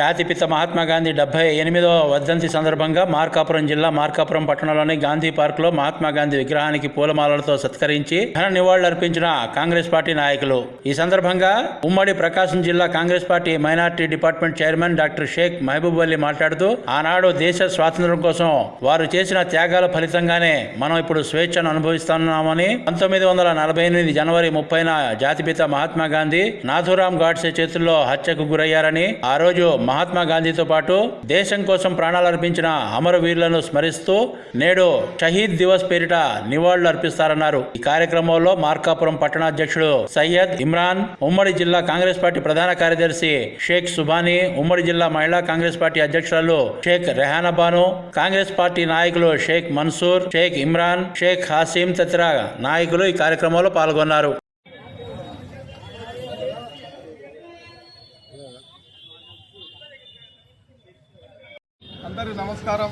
జాతిపిత మహాత్మా గాంధీ డెబ్బై ఎనిమిదవ వర్ధంతి సందర్భంగా మార్కాపురం జిల్లా మార్కాపురం పట్టణంలోని గాంధీ పార్క్లో మహాత్మా గాంధీ విగ్రహానికి పూలమాలలతో సత్కరించి ఘన నివాళులర్పించిన కాంగ్రెస్ పార్టీ నాయకులు. ఈ సందర్భంగా ఉమ్మడి ప్రకాశం జిల్లా Congress party minority department chairman doctor Sheikh Mahaboob Ali మాట్లాడుతూ ఆనాడు దేశ స్వాతంత్ర్యం కోసం వారు చేసిన త్యాగాల ఫలితంగానే మనం ఇప్పుడు స్వేచ్ఛను అనుభవిస్తున్నామని పంతొమ్మిది వందల నలభై ఎనిమిది జనవరి ముప్పైన జాతిపిత మహాత్మా గాంధీ నాథురామ్ గాడ్సే చేతుల్లో హత్యకు గురయ్యారని ఆ రోజు మహాత్మా గాంధీతో పాటు దేశం కోసం ప్రాణాలు అర్పించిన అమరవీరులను స్మరిస్తూ నేడు షహీద్ దివస్ పేరిట నివాళులు అర్పిస్తారన్నారు. ఈ కార్యక్రమంలో మార్కాపురం పట్టణాధ్యక్షుడు సయ్యద్ ఇమ్రాన్ ఉమ్మడి జిల్లా కాంగ్రెస్ పార్టీ ప్రధాన కార్యదర్శి షేక్ సుబానీ ఉమ్మడి జిల్లా మహిళా కాంగ్రెస్ పార్టీ అధ్యక్షురాలు షేక్ రెహానా బాను కాంగ్రెస్ పార్టీ నాయకులు షేక్ మన్సూర్ షేక్ ఇమ్రాన్ షేక్ హాసిం తదితర నాయకులు ఈ కార్యక్రమంలో పాల్గొన్నారు. నమస్కారం.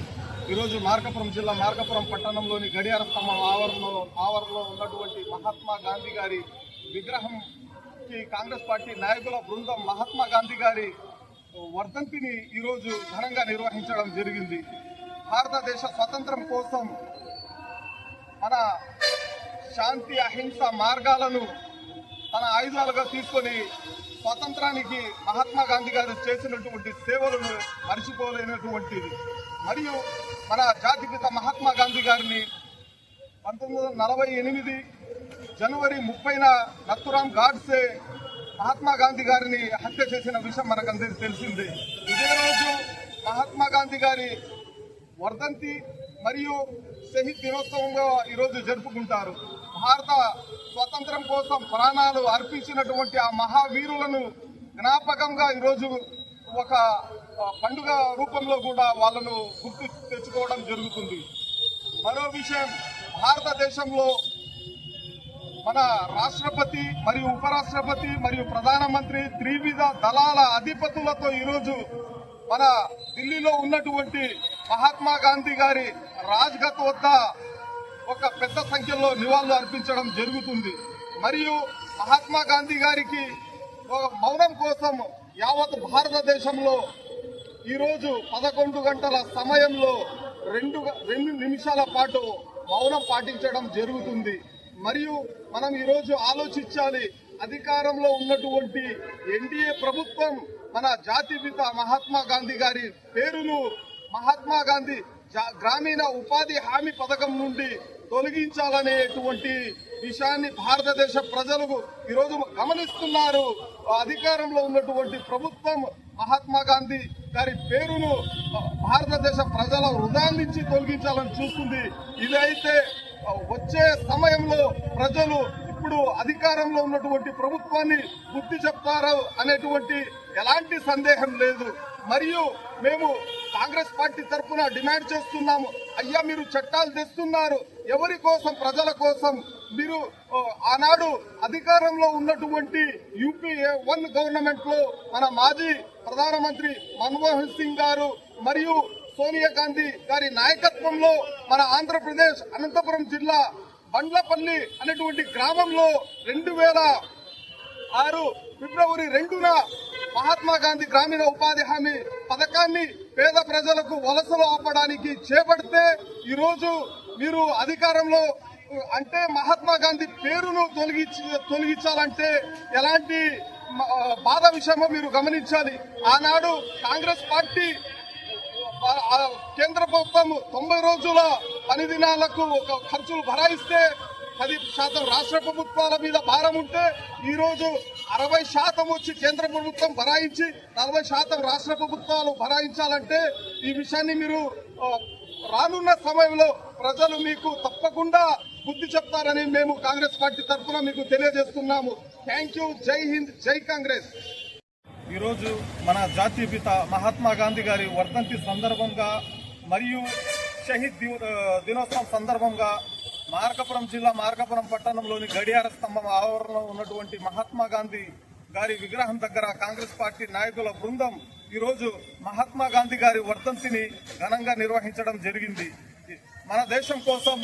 ఈరోజు మార్కపురం జిల్లా మార్కపురం పట్టణంలోని గడియార స్తంభం ఆవరణలో ఆవరణలో ఉన్నటువంటి మహాత్మా గాంధీ గారి విగ్రహంకి కాంగ్రెస్ పార్టీ నాయకుల బృందం మహాత్మా గాంధీ గారి వర్ధంతిని ఈరోజు ఘనంగా నిర్వహించడం జరిగింది. భారతదేశ స్వతంత్రం కోసం మన శాంతి అహింస మార్గాలను తన ఆయుధాలుగా తీసుకొని స్వాతంత్రానికి మహాత్మా గాంధీ గారు చేసినటువంటి సేవలను మరిచిపోలేనటువంటిది. మరియు మన జాతిపిత మహాత్మా గాంధీ గారిని పంతొమ్మిది వందల నలభై ఎనిమిది జనవరి ముప్పైన నత్తురాం గాడ్సే మహాత్మా గాంధీ గారిని హత్య చేసిన విషయం మనకందరికీ తెలిసిందే. ఇదే రోజు మహాత్మా గాంధీ గారి వర్ధంతి మరియు షహీద్ దినోత్సవంగా ఈరోజు జరుపుకుంటారు. భారత స్వతంత్రం కోసం ప్రాణాలు అర్పించినటువంటి ఆ మహావీరులను జ్ఞాపకంగా ఈరోజు ఒక పండుగ రూపంలో కూడా వాళ్ళను గుర్తు తెచ్చుకోవడం జరుగుతుంది. మరో విషయం భారతదేశంలో మన రాష్ట్రపతి మరియు ఉపరాష్ట్రపతి మరియు ప్రధానమంత్రి త్రివిధ దళాల అధిపతులతో ఈరోజు మన ఢిల్లీలో ఉన్నటువంటి మహాత్మా గాంధీ గారి రాజ్ఘాట్ వద్ద ఒక పెద్ద సంఖ్యలో నివాళులు అర్పించడం జరుగుతుంది. మరియు మహాత్మా గాంధీ గారికి ఒక మౌనం కోసం యావత్ భారతదేశంలో ఈరోజు పదకొండు గంటల సమయంలో రెండు రెండు నిమిషాల పాటు మౌనం పాటించడం జరుగుతుంది. మరియు మనం ఈరోజు ఆలోచించాలి అధికారంలో ఉన్నటువంటి ఎన్డీఏ ప్రభుత్వం మన జాతిపిత మహాత్మా గాంధీ గారి పేరును మహాత్మా గాంధీ జా- గ్రామీణ ఉపాధి హామీ పథకం నుండి తొలగించాలనేటువంటి విషయాన్ని భారతదేశ ప్రజలకు ఈరోజు గమనిస్తున్నారు. అధికారంలో ఉన్నటువంటి ప్రభుత్వం మహాత్మా గాంధీ దాని పేరును భారతదేశ ప్రజల హృదయం నుంచి తొలగించాలని చూస్తుంది. ఇదైతే వచ్చే సమయంలో ప్రజలు ఇప్పుడు అధికారంలో ఉన్నటువంటి ప్రభుత్వాన్ని బుద్ధి చెప్తారు అనేటువంటి ఎలాంటి సందేహం లేదు. మరియు మేము కాంగ్రెస్ పార్టీ తరఫున డిమాండ్ చేస్తున్నాము. అయ్యా మీరు చట్టాలు తెస్తున్నారు. ఎవరి కోసం? ప్రజల కోసం. మీరు ఆనాడు అధికారంలో ఉన్నటువంటి యూపీఏ వన్ గవర్నమెంట్లో మన మాజీ ప్రధానమంత్రి మన్మోహన్ సింగ్ గారు మరియు సోనియా గాంధీ గారి నాయకత్వంలో మన ఆంధ్రప్రదేశ్ అనంతపురం జిల్లా బండ్లపల్లి అనేటువంటి గ్రామంలో రెండు వేల ఆరు ఫిబ్రవరి రెండున మహాత్మా గాంధీ గ్రామీణ ఉపాధి హామీ పథకాన్ని పేద ప్రజలకు వలసలు ఆపడానికి చేపడితే ఈరోజు మీరు అధికారంలో అంటే మహాత్మా గాంధీ పేరును తొలగించి తొలగించాలంటే ఎలాంటి బాధ విషయమో మీరు గమనించాలి. ఆనాడు కాంగ్రెస్ పార్టీ కేంద్ర ప్రభుత్వం తొంభై రోజుల పని దినాలకు ఒక ఖర్చులు భరాయిస్తే పది శాతం రాష్ట్ర ప్రభుత్వాల మీద భారం ఉంటే ఈరోజు అరవై శాతం వచ్చి కేంద్ర ప్రభుత్వం భరాయించి నలభై శాతం రాష్ట్ర ప్రభుత్వాలు భరాయించాలంటే ఈ విషయాన్ని మీరు రానున్న సమయంలో ప్రజలు మీకు తప్పకుండా బుద్ధి చెప్తారని మేము కాంగ్రెస్ పార్టీ తరఫున మీకు తెలియజేస్తున్నాము. థ్యాంక్ యూ జై హింద్ జై కాంగ్రెస్ ఈరోజు మన జాతీయ పిత మహాత్మా గాంధీ గారి వర్ధంతి సందర్భంగా మరియు షహీద్ దినోత్సవం సందర్భంగా మార్గపురం జిల్లా మార్గపురం పట్టణంలోని గడియార స్తంభం ఆవరణలో ఉన్నటువంటి మహాత్మా గాంధీ గారి విగ్రహం దగ్గర కాంగ్రెస్ పార్టీ నాయకుల బృందం ఈరోజు మహాత్మా గాంధీ గారి వర్ధంతిని ఘనంగా నిర్వహించడం జరిగింది. మన దేశం కోసం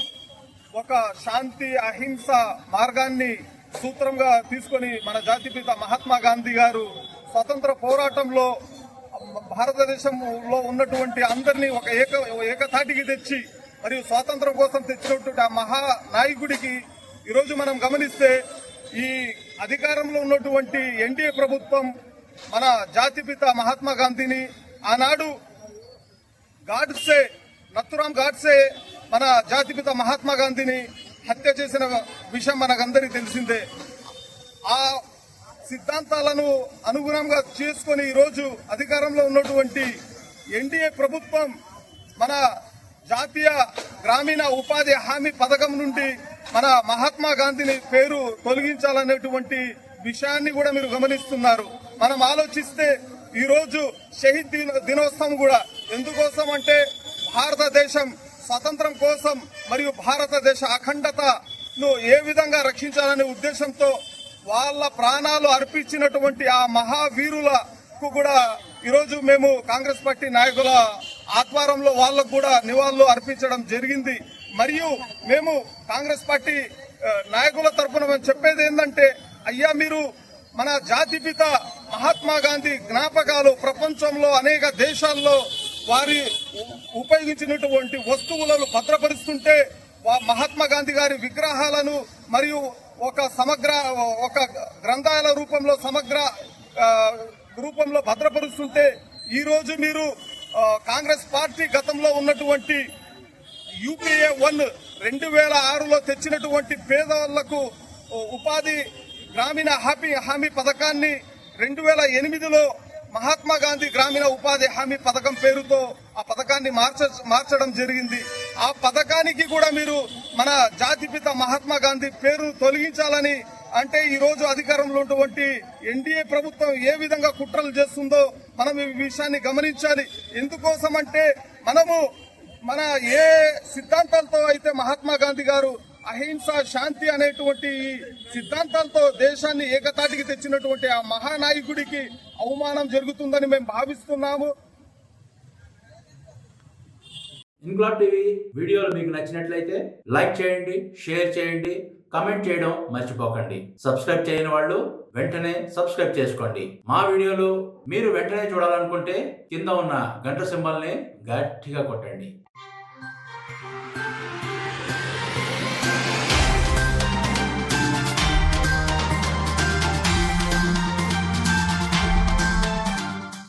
ఒక శాంతి అహింస మార్గాన్ని సూత్రంగా తీసుకొని మన జాతిపిత మహాత్మా గాంధీ గారు స్వతంత్ర పోరాటంలో భారతదేశంలో ఉన్నటువంటి అందరినీ ఒక ఏక ఏకతాటికి తెచ్చి మరియు స్వాతంత్రం కోసం తెచ్చినటువంటి ఆ మహా నాయకుడికి ఈరోజు మనం గమనిస్తే ఈ అధికారంలో ఉన్నటువంటి ఎన్డీఏ ప్రభుత్వం మన జాతిపిత మహాత్మా గాంధీని ఆనాడు గాడ్సే నత్తురాం గాడ్సే మన జాతిపిత మహాత్మా గాంధీని హత్య చేసిన విషయం మనకందరికీ తెలిసిందే. ఆ సిద్ధాంతాలను అనుగుణంగా చేసుకొని ఈరోజు అధికారంలో ఉన్నటువంటి ఎన్డీఏ ప్రభుత్వం మన జాతీయ గ్రామీణ ఉపాధి హామీ పథకం నుండి మన మహాత్మా గాంధీని పేరు తొలగించాలనేటువంటి విషయాన్ని కూడా మీరు గమనిస్తున్నారు. మనం ఆలోచిస్తే ఈరోజు షహీద్ దిన- దినోత్సవం కూడా ఎందుకోసం అంటే భారతదేశం స్వతంత్రం కోసం మరియు భారతదేశ అఖండతను ఏ విధంగా రక్షించాలనే ఉద్దేశంతో వాళ్ళ ప్రాణాలు అర్పించినటువంటి ఆ మహావీరులకు కూడా ఈరోజు మేము కాంగ్రెస్ పార్టీ నాయకుల ఆధ్వర్యంలో వాళ్ళకు కూడా నివాళులు అర్పించడం జరిగింది. మరియు మేము కాంగ్రెస్ పార్టీ నాయకుల తరఫున మేము చెప్పేది ఏంటంటే అయ్యా మీరు మన జాతిపిత మహాత్మా గాంధీ జ్ఞాపకాలు ప్రపంచంలో అనేక దేశాల్లో వారి ఉపయోగించినటువంటి వస్తువులను భద్రపరుస్తుంటే మహాత్మా గాంధీ గారి విగ్రహాలను మరియు ఒక సమగ్ర ఒక గ్రంథాల రూపంలో సమగ్ర రూపంలో భద్రపరుస్తుంటే ఈరోజు మీరు కాంగ్రెస్ పార్టీ గతంలో ఉన్నటువంటి యూపీఏ వన్ రెండు వేల ఆరులో తెచ్చినటువంటి పేదవాళ్ళకు ఉపాధి గ్రామీణ హామీ హామీ పథకాన్ని రెండు వేల ఎనిమిదిలో మహాత్మా గాంధీ గ్రామీణ ఉపాధి హామీ పథకం పేరుతో ఆ పథకాన్ని మార్చ మార్చడం జరిగింది. ఆ పథకానికి కూడా మీరు మన జాతిపిత మహాత్మా గాంధీ పేరు తొలగించాలని అంటే ఈ రోజు అధికారంలో ఉన్నటువంటి ఎన్డీఏ ప్రభుత్వం ఏ విధంగా కుట్రలు చేస్తుందో మనం ఈ విషయాన్ని గమనించాలి. ఎందుకోసం అంటే మనము మన ఏ సిద్ధాంతాలతో అయితే మహాత్మా గాంధీ గారు అహింస శాంతి అనేటువంటి సిద్ధాంతాలతో దేశాన్ని ఏకతాటికి తెచ్చినటువంటి ఆ మహానాయకుడికి అవమానం జరుగుతుందని మేము భావిస్తున్నాము. ఇంక్లాబ్ టీవీ వీడియోలు మీకు నచ్చినట్లయితే లైక్ చేయండి షేర్ చేయండి కమెంట్ చేయడం మర్చిపోకండి. సబ్స్క్రైబ్ చేయని వాళ్ళు వెంటనే సబ్స్క్రైబ్ చేసుకోండి. మా వీడియోలు మీరు వెంటనే చూడాలనుకుంటే కింద ఉన్న గంట సింబల్ని గట్టిగా కొట్టండి.